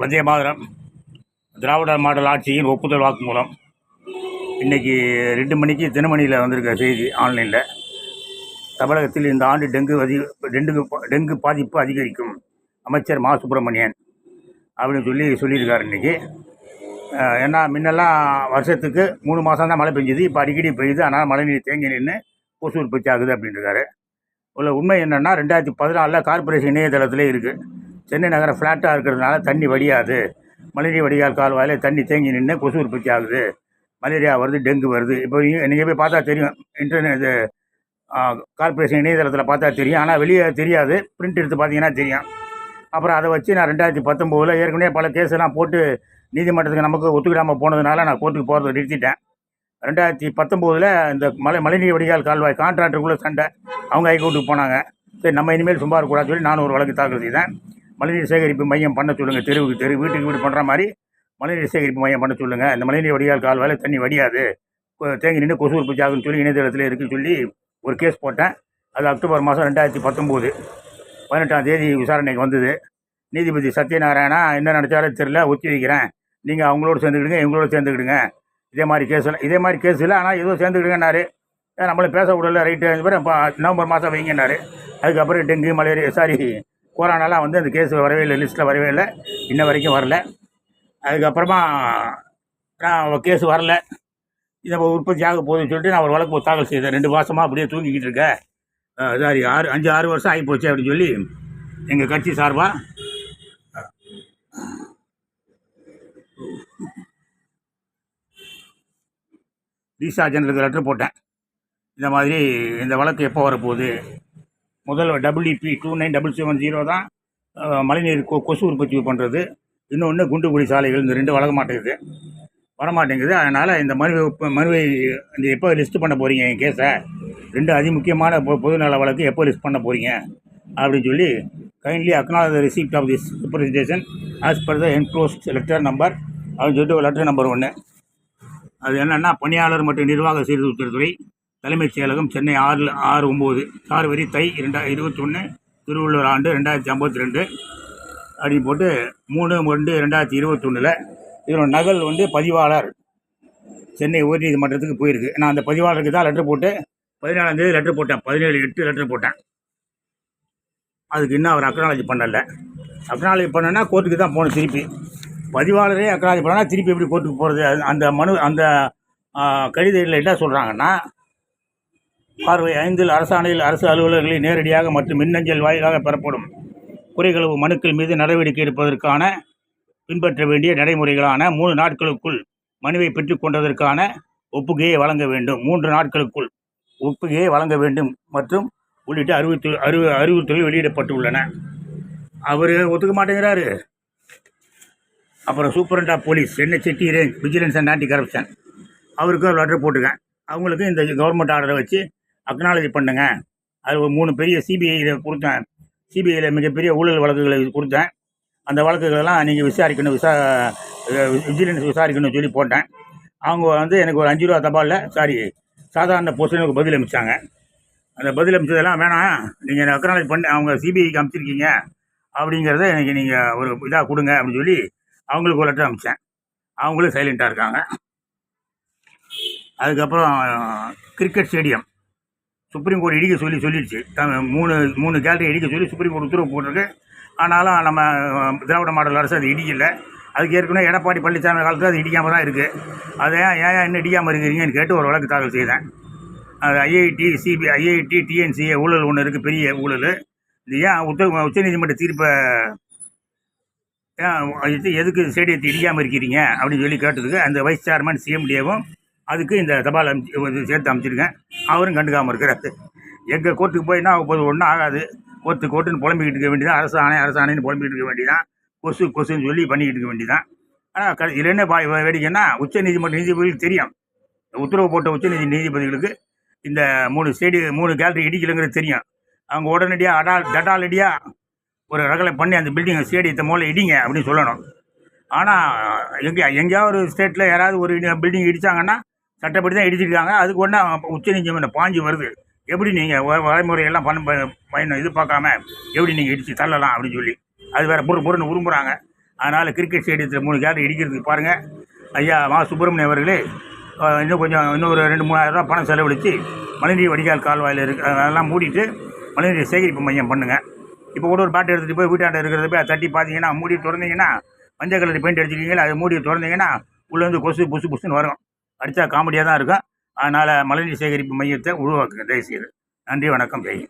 வந்தே மாதிரம். திராவிட model ஆட்சியின் ஒப்புதல் வாக்குமூலம் இன்றைக்கி ரெண்டு மணிக்கு தினமணியில் வந்திருக்க செய்தி ஆன்லைனில். தமிழகத்தில் இந்த ஆண்டு டெங்கு அதி டெங்கு டெங்கு பாதிப்பு அதிகரிக்கும் அமைச்சர் மா. சுப்பிரமணியன் அப்படின்னு சொல்லி சொல்லியிருக்காரு இன்றைக்கி ஏன்னா முன்னெல்லாம் வருஷத்துக்கு மூணு மாதம் தான் மழை பெஞ்சுது இப்போ அடிக்கடி பெய்யுது ஆனால் மழை நீர் தேங்கி நின்று கொசு உற்பத்தி ஆகுது அப்படின்றாரு உள்ள உண்மை என்னென்னா ரெண்டாயிரத்தி பதினாலில் கார்ப்பரேஷன் இணையதளத்திலே இருக்குது சென்னை நகரம் ஃப்ளாட்டாக இருக்கிறதுனால தண்ணி வடியாது. மலேரியா வடிகால் கால்வாயில் தண்ணி தேங்கி நின்று கொசு உற்பத்தி ஆகுது. மலேரியா வருது டெங்கு வருது. இப்போ நீங்கள் போய் பார்த்தா தெரியும். இன்டர்நெட் இது கார்ப்பரேஷன் இணையதளத்தில் பார்த்தா தெரியும். ஆனால் வெளியே தெரியாது. பிரிண்ட் எடுத்து பார்த்தீங்கன்னா தெரியும். அப்புறம் அதை வச்சு நான் ரெண்டாயிரத்தி பத்தொம்போதில் ஏற்கனவே பல கேஸெல்லாம் போட்டு நீதிமன்றத்துக்கு நமக்கு ஒத்துக்கிடாமல் போனதுனால நான் கோர்ட்டுக்கு போகிறத நிறுத்திட்டேன். ரெண்டாயிரத்தி பத்தொம்போதில் இந்த மலை மழைநீர் வடிகால் கால்வாய் கான்ட்ராக்டருக்குள்ளே சண்டை. அவங்க ஹைகோர்ட்டுக்கு போனாங்க. சரி நம்ம இனிமேல் சும்மா இருக்கக்கூடாதுன்னு சொல்லி நானும் ஒரு வழக்கு தாக்கல் செய்தேன். மழைநீர் சேகரிப்பு மையம் பண்ண சொல்லுங்கள் தெருவுக்கு தெரு வீட்டுக்கு வீடு பண்ணுற மாதிரி மழைநீர் சேகரிப்பு மையம் பண்ண சொல்லுங்கள் இந்த மழைநீர் வடிகால் கால்வாயில் தண்ணி வடியாது. தேங்கி நின்று கொசு உற்பத்தி ஆகுன்னு சொல்லி இணையதளத்தில் இருக்குன்னு சொல்லி ஒரு கேஸ் போட்டேன். அது அக்டோபர் மாதம் ரெண்டாயிரத்தி பத்தொம்போது. பதினெட்டாம் தேதி விசாரணைக்கு வந்தது. நீதிபதி சத்யநாராயணா என்ன நினச்சாலும் தெரில ஒத்தி வைக்கிறேன். நீங்கள் அவங்களோட சேர்ந்துக்கிடுங்க இவங்களோட சேர்ந்துக்கிடுங்க. இதே மாதிரி கேஸில் இதே மாதிரி கேஸ் இல்லை ஆனால் ஏதோ சேர்ந்துக்கிடுங்கன்னாரு. நம்மளும் பேச விடல ரைட்டு பேர் இப்போ நவம்பர் மாதம் வைங்கன்னாரு. அதுக்கப்புறம் டெங்கு மலேரியா சாரி கொரோனாலாம் வந்து அந்த கேஸ் வரவே இல்லை லிஸ்ட்டில் வரவே இல்லை. இன்ன வரைக்கும் வரல. அதுக்கப்புறமா நான் கேஸ் வரல. இதை உற்பத்தி ஆக போகுதுன்னு சொல்லிட்டு நான் ஒரு வழக்கு தாக்கல் செய்தேன். ரெண்டு மாதமாக அப்படியே தூங்கிக்கிட்டு இருக்கேன் சாரி ஆறு அஞ்சு ஆறு வருஷம் ஆகி போச்சு அப்படின்னு சொல்லி எங்கள் கட்சி சார்பாக ரீசா ஜெனரலுக்கு லெட்டர் போட்டேன். இந்த மாதிரி இந்த வழக்கு எப்போ வரப்போகுது? முதல் WP two nine double seven zero தான் மழைநீர் கொ கொசு உற்பத்தி பண்ணுறது இன்னொன்று குண்டுகுடி சாலைகள் இந்த ரெண்டு வழங்க மாட்டேங்குது. வரமாட்டேங்குது. அதனால் இந்த மனுவை மனுவை இந்த எப்போ லிஸ்ட் பண்ண போகிறீங்க என் கேஸை ரெண்டு அதிமுக்கியமான பொ பொதுநல வழக்கு எப்போ லிஸ்ட் பண்ண போகிறீங்க அப்படின்னு சொல்லி kindly acknowledge receipt of this representation as per the enclosed letter number அப்படின்னு சொல்லிட்டு ஒரு லெட்டர் நம்பர் ஒன்று அது என்னென்னா பணியாளர் மற்றும் நிர்வாக சீர்திருத்தத்துறை தலைமைச் செயலகம் சென்னை ஆறு ஆறு ஒம்பது ஆறு வரி தை ரெண்டாயிரத்தி இருபத்தொன்று திருவள்ளுவர் ஆண்டு ரெண்டாயிரத்தி ஐம்பத்தி ரெண்டு அப்படின்னு போட்டு மூணு ரெண்டு ரெண்டாயிரத்தி இருபத்தொன்னில் இதனோட நகல் வந்து பதிவாளர். சென்னை உயர்நீதிமன்றத்துக்கு போயிருக்கு. நான் அந்த பதிவாளருக்கு தான் லெட்ரு போட்டு பதினாலாந்தேதி தேதி போட்டேன். பதினேழு எட்டு லெட்ரு போட்டேன். அதுக்கு இன்னும் அவர் அக்னாலஜி பண்ணலை. அக்னாலஜி பண்ணனா கோர்ட்டுக்கு தான் போகணும் திருப்பி. பதிவாளரே அக்னாலஜி பண்ணனா திருப்பி எப்படி கோர்ட்டுக்கு போகிறது அந்த மனு அந்த கடிதத்தில் என்ன சொல்கிறாங்கன்னா பார்வை ஐந்தில் அரசாணையில் அரசு அலுவலர்களை நேரடியாக மற்றும் மின்னஞ்சல் வாயிலாக பெறப்படும். குறைகளவு மனுக்கள் மீது நடவடிக்கை எடுப்பதற்கான பின்பற்ற வேண்டிய நடைமுறைகளான மூணு நாட்களுக்குள் மனுவை பெற்றுக்கொண்டதற்கான ஒப்புகையை வழங்க வேண்டும். மூன்று நாட்களுக்குள் ஒப்புகையை வழங்க வேண்டும் மற்றும் உள்ளிட்ட அறிவித்து அறிவு அறிவுறுத்தல் வெளியிடப்பட்டுள்ளன. அவர் ஒத்துக்க மாட்டேங்கிறாரு. அப்புறம் superintendent of police Chennai city range vigilance and anti corruption அவருக்கும் ஒரு லெட்டர் போட்டுக்கேன் அவங்களுக்கும் இந்த கவர்மெண்ட் ஆர்டரை வச்சு அக்னாலஜி பண்ணுங்க. அது ஒரு மூணு பெரிய சிபிஐயில் கொடுத்தேன். சிபிஐயில் மிகப்பெரிய ஊழல் வழக்குகளை கொடுத்தேன். அந்த வழக்குகளெல்லாம் நீங்கள் விசாரிக்கணும் விசா விஜிலன்ஸ் விசாரிக்கணும்னு சொல்லி போட்டேன். அவங்க வந்து எனக்கு ஒரு அஞ்சு ரூபா தபாலில் சாரி சாதாரண போஸ்ட்டுக்கு பதில் அமைச்சாங்க. அந்த பதில் அமைச்சதெல்லாம் வேணாம். நீங்கள் அக்னாலஜி பண்ணி அவங்க சிபிஐக்கு அமிச்சிருக்கீங்க அப்படிங்கிறத எனக்கு நீங்கள் ஒரு இதாக கொடுங்க அப்படின்னு சொல்லி அவங்களுக்கு ஒரு லெட்டர் அனுப்பிச்சேன் அவங்களும் சைலண்ட்டாக இருக்காங்க. அதுக்கப்புறம் கிரிக்கெட் ஸ்டேடியம். சுப்ரீம் கோர்ட் இடிக்க சொல்லி சொல்லிடுச்சு மூணு மூணு கேலரி இடிக்க சொல்லி சுப்ரீம் கோர்ட் உத்தரவு போட்டிருக்கு. ஆனாலும் நம்ம திராவிட மாடல் அரசு அது இடிக்கலை. அதுக்கு ஏற்கனவே எடப்பாடி பழனிசாமி காலத்தில் அது இடிக்காமல் தான் இருக்குது அதை ஏன் ஏன் ஏன் இன்னும் இடிக்காமல் இருக்கிறீங்கன்னு கேட்டு ஒரு வழக்கு தாக்கல் செய்தேன். அது ஐஐடி சிபி ஐஐடி டிஎன்சிஏ ஊழல் ஒன்று இருக்குது பெரிய ஊழல். இது ஏன் உத்த உச்சநீதிமன்ற தீர்ப்பை ஏன் இது எதுக்கு ஸ்டேடியத்தை இடிக்காமல் இருக்கிறீங்க அப்படின்னு சொல்லி கேட்டதுக்கு அந்த வைஸ் சேர்மன் சிஎம்டிஏவும் அதுக்கு இந்த தபால் அமைச்சு சேர்த்து அமைச்சிருக்கேன். அவரும் கண்டுக்காமல் இருக்கிறாரு. எங்கள் கோர்ட்டுக்கு போய் என்ன ஒன்றும் ஆகாது. கோர்ட்டு கோர்ட்டுன்னு புலம்பிக்கிட்டு இருக்க வேண்டியதான் அரசு ஆணை அரசு ஆணைன்னு புலம்பிக்கிட்டு இருக்க வேண்டியதான் கொசு கொசுன்னு சொல்லி பண்ணிக்கிட்டு இருக்க வேண்டியதான் ஆனால் க இதில் என்ன பா- வேடிக்கைன்னா உச்ச நீதிமன்ற நீதிபதிகளுக்கு தெரியும். உத்தரவு போட்ட உச்ச நீதி நீதிபதிகளுக்கு இந்த மூணு ஸ்டேடியம் மூணு கேலரி இடிக்கலைங்கிறது தெரியும். அவங்க உடனடியாக அடால் டட்டாலடியாக ஒரு ரகலை பண்ணி அந்த பில்டிங் ஸ்டேடியத்தை மூலம் இடிங்க அப்படின்னு சொல்லணும். ஆனால் எங்கே எங்கேயாவது ஒரு ஸ்டேட்டில் யாராவது ஒரு பில்டிங் இடித்தாங்கன்னா சட்டப்படி தான் இடிச்சிருக்காங்க அதுக்கு ஒன்றா உச்ச நீதிமன்றம் பாஞ்சு வருது. எப்படி நீங்கள் வரைமுறையெல்லாம் பண்ண ப- இது பார்க்காம எப்படி நீங்கள் இடித்து தள்ளலாம் அப்படின்னு சொல்லி. அது வேறு பொறு பொருன்னு விரும்புகிறாங்க அதனால் கிரிக்கெட் ஸ்டேடியத்தில் மூணு கேரட் இடிக்கிறதுக்கு பாருங்கள் ஐயா மா சுப்பிரமணியம் அவர்களே இன்னும் கொஞ்சம் இன்னொரு ரெண்டு மூணாயிரம் பணம் செலவழித்து மழைநீர் வடிகால் கால்வாயில் இருக்கு அதெல்லாம் மூடிட்டு மழைநீர் சேகரிப்பு மையம் பண்ணுங்கள் இப்போ கூட ஒரு பாட்டு எடுத்துகிட்டு போய் வீட்டாண்ட இருக்கிறத போய் அதை தட்டி பார்த்தீங்கன்னா மூடி திறந்தீங்கன்னா மஞ்சள் கலர் பெயிண்ட் அடிச்சிருக்கீங்களா அதை மூடி திறந்தீங்கன்னா உள்ளேருந்து கொசு புசு புசுன்னு வரும். அடித்தா காமெடியாக தான் இருக்கும். அதனால் மழைநீர் சேகரிப்பு மையத்தை உருவாக்குங்க. தயவுசெய்து. நன்றி வணக்கம். ஜெய்